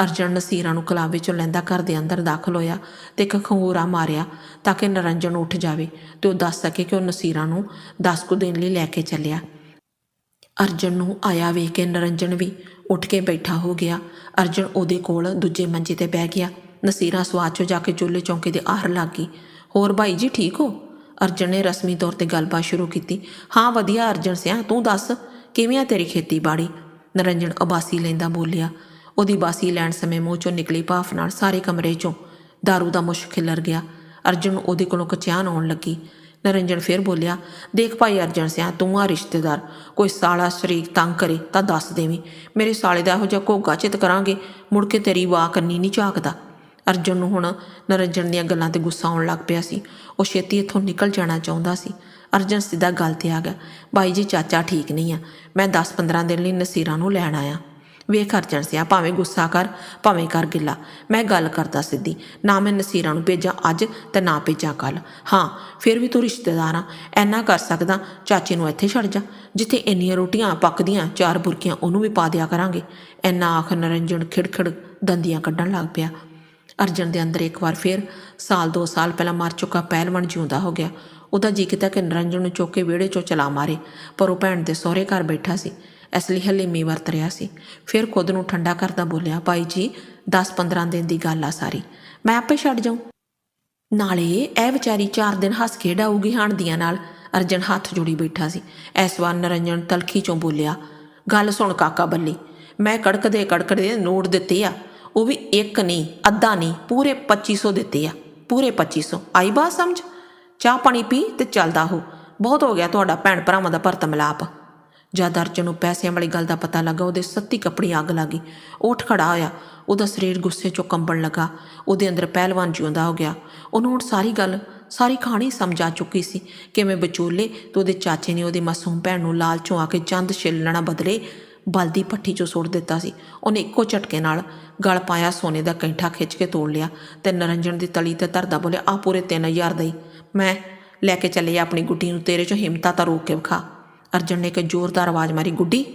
ਅਰਜਨ ਨਸੀਰਾਂ ਨੂੰ ਕਲਾਵੇ ਵਿੱਚੋਂ ਲੈਂਦਾ ਘਰ ਦੇ ਅੰਦਰ ਦਾਖਲ ਹੋਇਆ ਤੇ ਇੱਕ ਖੰਗੂਰਾ ਮਾਰਿਆ ਤਾਂ ਕਿ ਨਰੰਜਨ ਉੱਠ ਜਾਵੇ ਤੇ ਉਹ ਦੱਸ ਸਕੇ ਕਿ ਉਹ ਨਸੀਰਾਂ ਨੂੰ 10 ਕੁ ਦਿਨ ਲਈ ਲੈ ਕੇ ਚੱਲਿਆ। ਅਰਜਨ ਨੂੰ ਆਇਆ ਵੇਖ ਕੇ ਨਰੰਜਨ ਵੀ ਉੱਠ ਕੇ ਬੈਠਾ ਹੋ ਗਿਆ। ਅਰਜਨ ਉਹਦੇ ਕੋਲ ਦੂਜੇ ਮੰਜੇ ਤੇ ਬਹਿ ਗਿਆ। ਨਸੀਰਾ ਸਵਾਦ ਚੋਂ ਜਾ ਕੇ ਚੁੱਲ੍ਹੇ ਚੌਂਕੇ ਦੇ ਆਹਰ ਲੱਗ ਗਈ। ਹੋਰ ਭਾਈ ਜੀ ਠੀਕ ਹੋ? ਅਰਜਨ ਨੇ ਰਸਮੀ ਤੌਰ ਤੇ ਗੱਲਬਾਤ ਸ਼ੁਰੂ ਕੀਤੀ। ਹਾਂ ਵਧੀਆ ਅਰਜਨ ਸਿਆ, ਤੂੰ ਦੱਸ ਕਿਵੇਂ ਆ ਤੇਰੀ ਖੇਤੀਬਾੜੀ? ਨਰੰਜਨ ਅਬਾਸੀ ਲੈਂਦਾ ਬੋਲਿਆ ਉਹਦੀ ਬਾਸੀ ਲੈਣ ਸਮੇਂ ਮੂੰਹ ਚੋਂ ਨਿਕਲੀ ਭਾਫ ਨਾਲ ਸਾਰੇ ਕਮਰੇ ਚੋਂ। दारू ਦਾ ਮੁਸ਼ਕ ਖਿਲਰ ਗਿਆ। ਅਰਜਨ ਨੂੰ ਉਹਦੇ ਕੋਲੋਂ ਕਚਿਆਨ ਆਉਣ ਲੱਗੀ। ਨਰਿੰਜਨ ਫਿਰ ਬੋਲਿਆ, ਦੇਖ ਭਾਈ ਅਰਜਨ ਸਿਆ, ਤੂੰ ਆ ਰਿਸ਼ਤੇਦਾਰ। ਕੋਈ ਸਾਲਾ ਸ਼ਰੀਕ ਤੰਗ ਕਰੇ ਤਾਂ ਦੱਸ ਦੇਵੀਂ। ਮੇਰੇ ਸਾਲੇ ਦਾ ਇਹੋ ਜਿਹਾ ਘੋਗਾ ਚਿਤ ਕਰਾਂਗੇ, ਮੁੜ ਕੇ ਤੇਰੀ ਵਾਹ ਕੰਨੀ ਨਹੀਂ ਝਾਕਦਾ। ਅਰਜਨ ਨੂੰ ਹੁਣ ਨਰਿੰਜਨ ਦੀਆਂ ਗੱਲਾਂ ਤੇ ਗੁੱਸਾ ਆਉਣ ਲੱਗ ਪਿਆ ਸੀ। ਉਹ ਛੇਤੀ ਇੱਥੋਂ ਨਿਕਲ ਜਾਣਾ ਚਾਹੁੰਦਾ ਸੀ। ਅਰਜਨ ਸਿੱਧਾ ਗੱਲ ਤੇ ਆ ਗਿਆ ਬਾਈ ਜੀ, ਚਾਚਾ ਠੀਕ ਨਹੀਂ ਆ। ਮੈਂ 10-15 ਦਿਨ ਲਈ ਨਸੀਰਾਂ ਨੂੰ ਲੈਣ ਆਇਆ। ਵੇਖ ਅਰਜਨ ਸਿਆ, ਭਾਵੇਂ ਗੁੱਸਾ ਕਰ, ਭਾਵੇਂ ਕਰ ਗਿੱਲਾ। ਮੈਂ ਗੱਲ ਕਰਦਾ ਸਿੱਧੀ, ਨਾ ਮੈਂ ਨਸੀਰਾਂ ਨੂੰ ਭੇਜਾਂ ਅੱਜ ਤੇ ਨਾ ਭੇਜਾਂ ਕੱਲ। ਹਾਂ, ਫਿਰ ਵੀ ਤੂੰ ਰਿਸ਼ਤੇਦਾਰ ਆ, ਐਨਾ ਕਰ ਸਕਦਾ, ਚਾਚੇ ਨੂੰ ਇੱਥੇ ਛੱਡ ਜਾ, ਜਿੱਥੇ ਇੰਨੀਆਂ ਰੋਟੀਆਂ ਪੱਕਦੀਆਂ, ਚਾਰ ਬੁਰਕੀਆਂ ਉਹਨੂੰ ਵੀ ਪਾ ਦਿਆ ਕਰਾਂਗੇ। ਐਨਾ ਆਖ ਨਰੰਜਨ ਖਿੜਖਿੜ ਦੰਦੀਆਂ ਕੱਢਣ ਲੱਗ ਪਿਆ। ਅਰਜਨ ਦੇ ਅੰਦਰ ਇੱਕ ਵਾਰ ਫਿਰ ਸਾਲ ਦੋ ਸਾਲ ਪਹਿਲਾਂ ਮਰ ਚੁੱਕਾ ਪਹਿਲਵਾਨ ਜਿਉਂਦਾ ਹੋ ਗਿਆ। ਉਹਦਾ ਜੀ ਕੀਤਾ ਕਿ ਨਰੰਜਨ ਨੂੰ ਚੁੱਕ ਕੇ ਵਿਹੜੇ 'ਚੋਂ ਚਲਾ ਮਾਰੇ, ਪਰ ਉਹ ਭੈਣ ਦੇ ਸਹੁਰੇ ਘਰ ਬੈਠਾ ਸੀ। ਇਸ ਲਈ ਹਲੀਮੀ ਵਰਤ ਰਿਹਾ ਸੀ। ਫਿਰ ਖੁਦ ਨੂੰ ਠੰਡਾ ਕਰਦਾ ਬੋਲਿਆ, ਭਾਈ ਜੀ 10-15 ਦਿਨ ਦੀ ਗੱਲ ਆ ਸਾਰੀ। ਮੈਂ ਆਪੇ ਛੱਡ ਜਾਉਂ ਨਾਲੇ ਇਹ ਵਿਚਾਰੀ 4 ਦਿਨ ਹੱਸ ਕੇ ਡਾਊਗੀ ਹਾਣਦੀਆਂ ਨਾਲ। ਅਰਜਨ ਹੱਥ ਜੋੜੀ ਬੈਠਾ ਸੀ। ਇਸ ਵਾਰ ਨਰੰਜਨ ਤਲਖੀ ਚੋਂ ਬੋਲਿਆ, ਗੱਲ ਸੁਣ ਕਾਕਾ ਬੱਲੀ, ਮੈਂ ਕੜਕਦੇ ਕੜਕਦੇ ਨੋਟ ਦਿੱਤੇ ਆ। ਉਹ ਵੀ ਇੱਕ ਨਹੀਂ, ਅੱਧਾ ਨਹੀਂ, ਪੂਰੇ 2500 ਦਿੱਤੇ ਆ। ਪੂਰੇ 2500 ਆਈ ਬਾਤ ਸਮਝ? ਚਾਹ ਪਾਣੀ ਪੀ ਤੇ ਚੱਲਦਾ ਹੋ ਬਹੁਤ ਹੋ ਗਿਆ ਤੁਹਾਡਾ ਭੈਣ ਭਰਾਵਾਂ ਦਾ ਭਰਤ ਮਿਲਾਪ। ਜਦ ਅਰਜਨ ਨੂੰ ਪੈਸਿਆਂ ਵਾਲੀ ਗੱਲ ਦਾ ਪਤਾ ਲੱਗਾ, ਉਹਦੇ ਸੱਤੀ ਕੱਪੜੀ ਅੱਗ ਲੱਗੀ ਉਹ ਉੱਠ ਖੜਾ ਹੋਇਆ। ਉਹਦਾ ਸਰੀਰ ਗੁੱਸੇ 'ਚੋਂ ਕੰਬਣ ਲੱਗਾ। ਉਹਦੇ ਅੰਦਰ ਪਹਿਲਵਾਨ ਜਿਉਂਦਾ ਹੋ ਗਿਆ। ਉਹਨੂੰ ਹੁਣ ਸਾਰੀ ਗੱਲ, ਸਾਰੀ ਕਹਾਣੀ ਸਮਝ ਆ ਚੁੱਕੀ ਸੀ। ਕਿਵੇਂ ਵਿਚੋਲੇ, ਤੇ ਉਹਦੇ ਚਾਚੇ ਨੇ ਉਹਦੀ ਮਾਸੂਮ ਭੈਣ ਨੂੰ ਲਾਲਚੋਂ ਆ ਕੇ ਚੰਦ ਛਿੱਲਣਾ ਬਦਲੇ ਬਲਦੀ ਪੱਠੀ 'ਚੋਂ ਸੁੱਟ ਦਿੱਤਾ ਸੀ। ਉਹਨੇ ਇੱਕੋ ਝਟਕੇ ਨਾਲ ਗਲ ਪਾਇਆ, ਸੋਨੇ ਦਾ ਕੈਂਠਾ ਖਿੱਚ ਕੇ ਤੋੜ ਲਿਆ ਤੇ ਨਰੰਜਨ ਦੀ ਤਲੀ ਤੇ ਧਰਦਾ ਬੋਲਿਆ ਆ ਪੂਰੇ 3000 ਦਈ ਮੈਂ ਲੈ ਕੇ ਚੱਲੇ ਆਪਣੀ ਗੁੱਡੀ ਨੂੰ, ਤੇਰੇ 'ਚੋਂ ਹਿੰਮਤਾਂ ਤਾਂ ਰੋਕ ਕੇ ਵਿਖਾ। ਅਰਜਨ ਨੇ ਇੱਕ ਜ਼ੋਰਦਾਰ ਆਵਾਜ਼ ਮਾਰੀ, ਗੁੱਡੀ,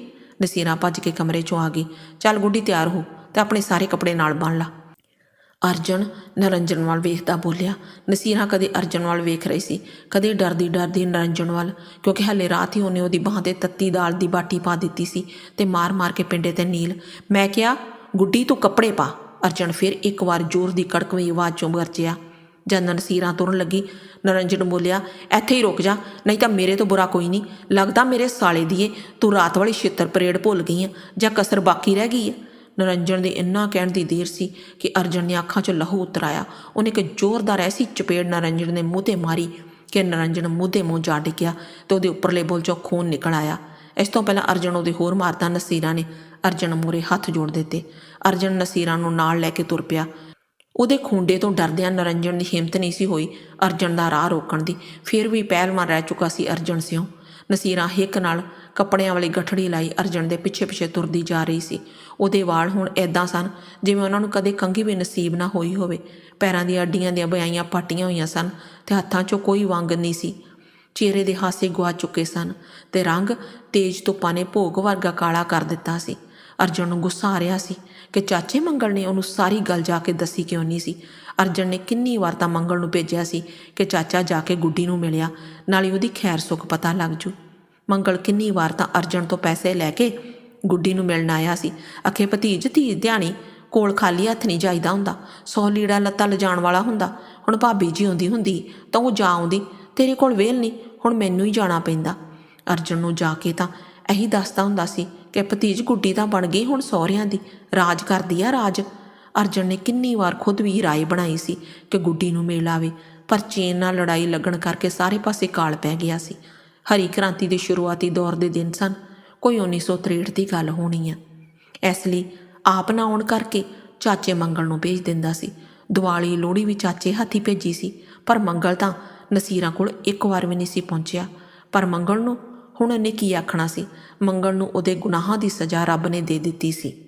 ਨਸੀਰਾ ਭੱਜ ਕੇ ਕਮਰੇ 'ਚੋਂ ਆ ਗਈ। ਚੱਲ ਗੁੱਡੀ, ਤਿਆਰ ਹੋ ਤੇ ਆਪਣੇ ਸਾਰੇ ਕੱਪੜੇ ਨਾਲ ਬੰਨ ਲਾ। ਅਰਜਨ ਨਰੰਜਨ ਵੱਲ ਵੇਖਦਾ ਬੋਲਿਆ, ਨਸੀਰਾ ਕਦੇ ਅਰਜਨ ਵੱਲ ਵੇਖ ਰਹੀ ਸੀ, ਕਦੇ ਡਰਦੀ ਡਰਦੀ ਨਰੰਜਨ ਵੱਲ, ਕਿਉਂਕਿ ਹਲੇ ਰਾਤ ਹੀ ਉਹਨੇ ਉਹਦੀ ਬਾਹ ਤੇ ਤੱਤੀ ਦਾਲ ਦੀ ਬਾਟੀ ਪਾ ਦਿੱਤੀ ਸੀ ਤੇ ਮਾਰ-ਮਾਰ ਕੇ ਪਿੰਡੇ ਤੇ ਨੀਲ, ਮੈਂ ਕਿਹਾ, ਗੁੱਡੀ, ਤੂੰ ਕੱਪੜੇ ਪਾ। ਅਰਜਨ ਫਿਰ ਇੱਕ ਵਾਰ ਜ਼ੋਰ ਦੀ ਕੜਕਵੀਂ ਆਵਾਜ਼ ਚੋਂ ਗਰਜਿਆ ਜਦ ਨਸੀਰਾਂ ਤੁਰਨ ਲੱਗੀ। ਨਰੰਜਨ ਬੋਲਿਆ, ਇੱਥੇ ਹੀ ਰੁਕ ਜਾ, ਨਹੀਂ ਤਾਂ ਮੇਰੇ ਤੋਂ ਬੁਰਾ ਕੋਈ ਨਹੀਂ। ਲੱਗਦਾ ਮੇਰੇ ਸਾਲੇ ਦੀਏ ਤੂੰ ਰਾਤ ਵਾਲੀ ਛਿੱਤਰ ਪਰੇਡ ਭੁੱਲ ਗਈ ਆ, ਜਾਂ ਕਸਰ ਬਾਕੀ ਰਹਿ ਗਈ ਆ ਨਰੰਜਨ ਦੇ ਇੰਨਾ ਕਹਿਣ ਦੀ ਦੇਰ ਸੀ ਕਿ ਅਰਜਨ ਨੇ ਅੱਖਾਂ 'ਚੋਂ ਲਹੂ ਉਤਰ ਆਇਆ ਉਹਨੇ ਇੱਕ ਜ਼ੋਰਦਾਰ ਐਸੀ ਚਪੇੜ ਨਰੰਜਨ ਦੇ ਮੂੰਹ ਤੇ ਮਾਰੀ ਕਿ ਨਰੰਜਨ ਮੂੰਹ ਦੇ ਮੂੰਹ ਜਾ ਡਿੱਗਿਆ ਤੇ ਉਹਦੇ ਉੱਪਰਲੇ ਬੋਲ ਚੋਂ ਖੂਨ ਨਿਕਲ ਆਇਆ। ਇਸ ਤੋਂ ਪਹਿਲਾਂ ਅਰਜਨ ਉਹਦੇ ਹੋਰ ਮਾਰਦਾ ਨਸੀਰਾ ਨੇ। ਅਰਜਨ ਮੂਹਰੇ ਹੱਥ ਜੋੜ ਦਿੱਤੇ। ਅਰਜਨ ਨਸੀਰਾ ਨੂੰ ਨਾਲ ਲੈ ਕੇ ਤੁਰ ਪਿਆ। ਉਹਦੇ ਖੁੰਡੇ ਤੋਂ ਡਰਦਿਆਂ ਨਰੰਜਨ ਦੀ ਹਿੰਮਤ ਨਹੀਂ ਸੀ ਹੋਈ ਅਰਜਨ ਦਾ ਰਾਹ ਰੋਕਣ ਦੀ। ਫਿਰ ਵੀ ਪਹਿਲਵਾਨ ਰਹਿ ਚੁੱਕਾ ਸੀ ਅਰਜਨ ਸਿਓ ਨਸੀਰਾ ਹਿੱਕ ਨਾਲ ਕੱਪੜਿਆਂ ਵਾਲੀ ਗਠੜੀ ਲਾਈ ਅਰਜਨ ਦੇ ਪਿੱਛੇ ਪਿੱਛੇ ਤੁਰਦੀ ਜਾ ਰਹੀ ਸੀ। ਉਹਦੇ ਵਾਲ ਹੁਣ ਐਦਾਂ ਸਨ ਜਿਵੇਂ ਉਹਨਾਂ ਨੂੰ ਕਦੇ ਕੰਘੀ ਵੀ ਨਸੀਬ ਨਾ ਹੋਈ ਹੋਵੇ। ਪੈਰਾਂ ਦੀਆਂ ਅੱਡੀਆਂ ਦੀਆਂ ਬਿਆਈਆਂ ਪਾਟੀਆਂ ਹੋਈਆਂ ਸਨ ਤੇ ਹੱਥਾਂ 'ਚੋਂ ਕੋਈ ਵੰਗ ਨਹੀਂ ਸੀ। ਚਿਹਰੇ ਦੇ ਹਾਸੇ ਗੁਆ ਚੁੱਕੇ ਸਨ ਤੇ ਰੰਗ ਤੇਜ਼ ਧੁੱਪਾਂ ਨੇ ਭੋਗ ਵਰਗਾ ਕਾਲਾ ਕਰ ਦਿੱਤਾ ਸੀ। ਅਰਜਨ ਨੂੰ ਗੁੱਸਾ ਆ ਰਿਹਾ ਸੀ ਕਿ ਚਾਚੇ ਮੰਗਲ ਨੇ ਉਹਨੂੰ ਸਾਰੀ ਗੱਲ ਜਾ ਕੇ ਦੱਸੀ ਕਿਉਂ ਨਹੀਂ ਸੀ। ਅਰਜਨ ਨੇ ਕਿੰਨੀ ਵਾਰ ਤਾਂ ਮੰਗਲ ਨੂੰ ਭੇਜਿਆ ਸੀ ਕਿ ਚਾਚਾ ਜਾ ਕੇ ਗੁੱਡੀ ਨੂੰ ਮਿਲਿਆ, ਨਾਲੇ ਉਹਦੀ ਖੈਰ ਸੁੱਖ ਪਤਾ ਲੱਗ ਜੂ। ਮੰਗਲ ਕਿੰਨੀ ਵਾਰ ਤਾਂ ਅਰਜਨ ਤੋਂ ਪੈਸੇ ਲੈ ਕੇ ਗੁੱਡੀ ਨੂੰ ਮਿਲਣ ਆਇਆ ਸੀ। ਅਖੇ ਭਤੀਜ, ਧੀ ਧਿਆਣੀ ਕੋਲ ਖਾਲੀ ਹੱਥ ਨਹੀਂ ਜਾਈਦਾ ਹੁੰਦਾ, ਸੌ ਲੀੜਾ ਲੱਤਾ ਲਿਜਾਣ ਵਾਲਾ ਹੁੰਦਾ। ਹੁਣ ਭਾਬੀ ਜੀ ਆਉਂਦੀ ਹੁੰਦੀ, ਤਾਂ ਉਹ ਜਾ ਆਉਂਦੀ, ਤੇਰੇ ਕੋਲ ਵੇਲ ਨਹੀਂ, ਹੁਣ ਮੈਨੂੰ ਹੀ ਜਾਣਾ ਪੈਂਦਾ। ਅਰਜਨ ਨੂੰ ਜਾ ਕੇ ਤਾਂ ਇਹੀ ਦੱਸਦਾ ਹੁੰਦਾ ਸੀ ਕਿ ਭਤੀਜ ਗੁੱਡੀ ਤਾਂ ਬਣ ਗਈ ਹੁਣ ਸਹੁਰਿਆਂ ਦੀ, ਰਾਜ ਕਰਦੀ ਆ ਰਾਜ। ਅਰਜਨ ਨੇ ਕਿੰਨੀ ਵਾਰ ਖੁਦ ਵੀ ਰਾਏ ਬਣਾਈ ਸੀ ਕਿ ਗੁੱਡੀ ਨੂੰ ਮੇਲ ਆਵੇ, ਪਰ ਚੀਨ ਨਾਲ ਲੜਾਈ ਲੱਗਣ ਕਰਕੇ ਸਾਰੇ ਪਾਸੇ ਕਾਲ ਪੈ ਗਿਆ ਸੀ। ਹਰੀ ਕ੍ਰਾਂਤੀ ਦੇ ਸ਼ੁਰੂਆਤੀ ਦੌਰ ਦੇ ਦਿਨ ਸਨ, ਕੋਈ 1963 ਦੀ ਗੱਲ ਹੋਣੀ ਆ। ਇਸ ਲਈ ਆਪ ਨਾ ਆਉਣ ਕਰਕੇ ਚਾਚੇ ਮੰਗਲ ਨੂੰ ਭੇਜ ਦਿੰਦਾ ਸੀ। ਦੀਵਾਲੀ ਲੋਹੜੀ ਵੀ ਚਾਚੇ ਹੱਥੀ ਭੇਜੀ ਸੀ, ਪਰ ਮੰਗਲ ਤਾਂ ਨਸੀਰਾਂ ਕੋਲ ਇੱਕ ਵਾਰ ਵੀ ਨਹੀਂ ਸੀ ਪਹੁੰਚਿਆ। ਪਰ ਮੰਗਲ ਨੂੰ ਹੁਣ ਉਹਨੇ ਕੀ ਆਖਣਾ ਸੀ? ਮੰਗਣ ਨੂੰ ਉਹਦੇ ਗੁਨਾਹਾਂ ਦੀ ਸਜ਼ਾ ਰੱਬ ਨੇ ਦੇ ਦਿੱਤੀ ਸੀ।